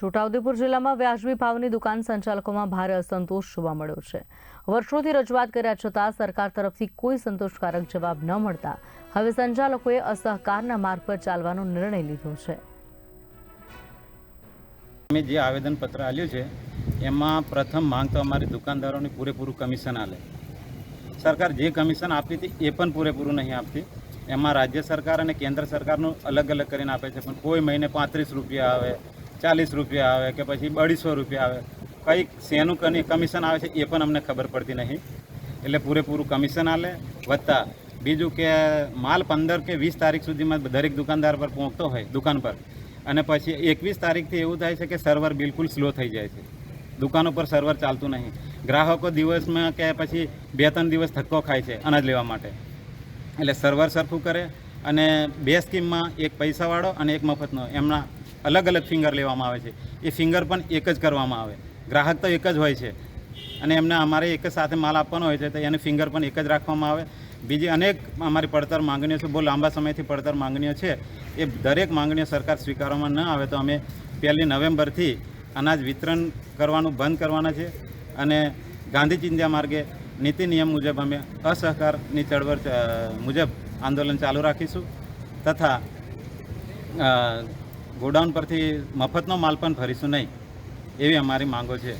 છોટાઉદેપુર જિલ્લામાં વ્યાજબી ભાવની દુકાન સંચાલકોમાં ભારે અસંતોષ જોવા મળ્યો છે. વર્ષોથી રજૂઆત કર્યા છતાં સરકાર તરફથી કોઈ સંતોષકારક જવાબ ન મળતા હવે સંચાલકોએ અસહકારના માર્ગ પર ચાલવાનો નિર્ણય લીધો છે. અમે જે આવેદનપત્ર આપ્યું છે, એમાં પ્રથમ માંગ તો અમારી દુકાનદારોને પૂરેપૂરું કમિશન આલે. સરકાર જે કમિશન આપતી હતી, એ પણ પૂરેપૂરું નહીં આપતી. એમાં રાજ્ય સરકાર અને કેન્દ્ર સરકારનું અલગ અલગ કરીને આપે છે, પણ કોઈ મહિને પાંત્રીસ રૂપિયા આવે ચાલીસ રૂપિયા આવે કે પછી અઢીસો રૂપિયા આવે, કંઈક શેનું કમિશન આવે છે એ પણ અમને ખબર પડતી નહીં. એટલે પૂરેપૂરું કમિશન આલે, વત્તા બીજું કે માલ પંદર કે વીસ તારીખ સુધીમાં દરેક દુકાનદાર પર પહોંચતો હોય, દુકાન પર. અને પછી એકવીસ તારીખથી એવું થાય છે કે સર્વર બિલકુલ સ્લો થઈ જાય છે. દુકાનો પર સર્વર ચાલતું નહીં. ગ્રાહકો દિવસમાં કે પછી બે ત્રણ દિવસ ધક્કો ખાય છે અનાજ લેવા માટે. એટલે સર્વર સરખું કરે અને બે સ્કીમમાં એક પૈસાવાળો અને એક મફતનો. એમના અલગ અલગ ફિંગર લેવામાં આવે છે. એ ફિંગર પણ એક જ કરવામાં આવે. ગ્રાહક તો એક જ હોય છે. અને એમને અમારે એક જ સાથે માલ આપવાનો હોય છે, તો એને ફિંગર પણ એક જ રાખવામાં આવે. બીજી અનેક અમારી પડતર માંગણીઓ છે, બહુ લાંબા સમયથી પડતર માંગણીઓ છે. એ દરેક માંગણીઓ સરકાર સ્વીકારવામાં ન આવે તો અમે પહેલી નવેમ્બરથી અનાજ વિતરણ કરવાનું બંધ કરવાના છે. અને ગાંધી ચિંધ્યા માર્ગે નીતિ નિયમ મુજબ અમે અસહકારની ચળવળ મુજબ આંદોલન ચાલુ રાખીશું. તથા ગોડાઉન પરથી મફતનો માલ પણ ભરીશું નહીં એવી અમારી માંગો છે.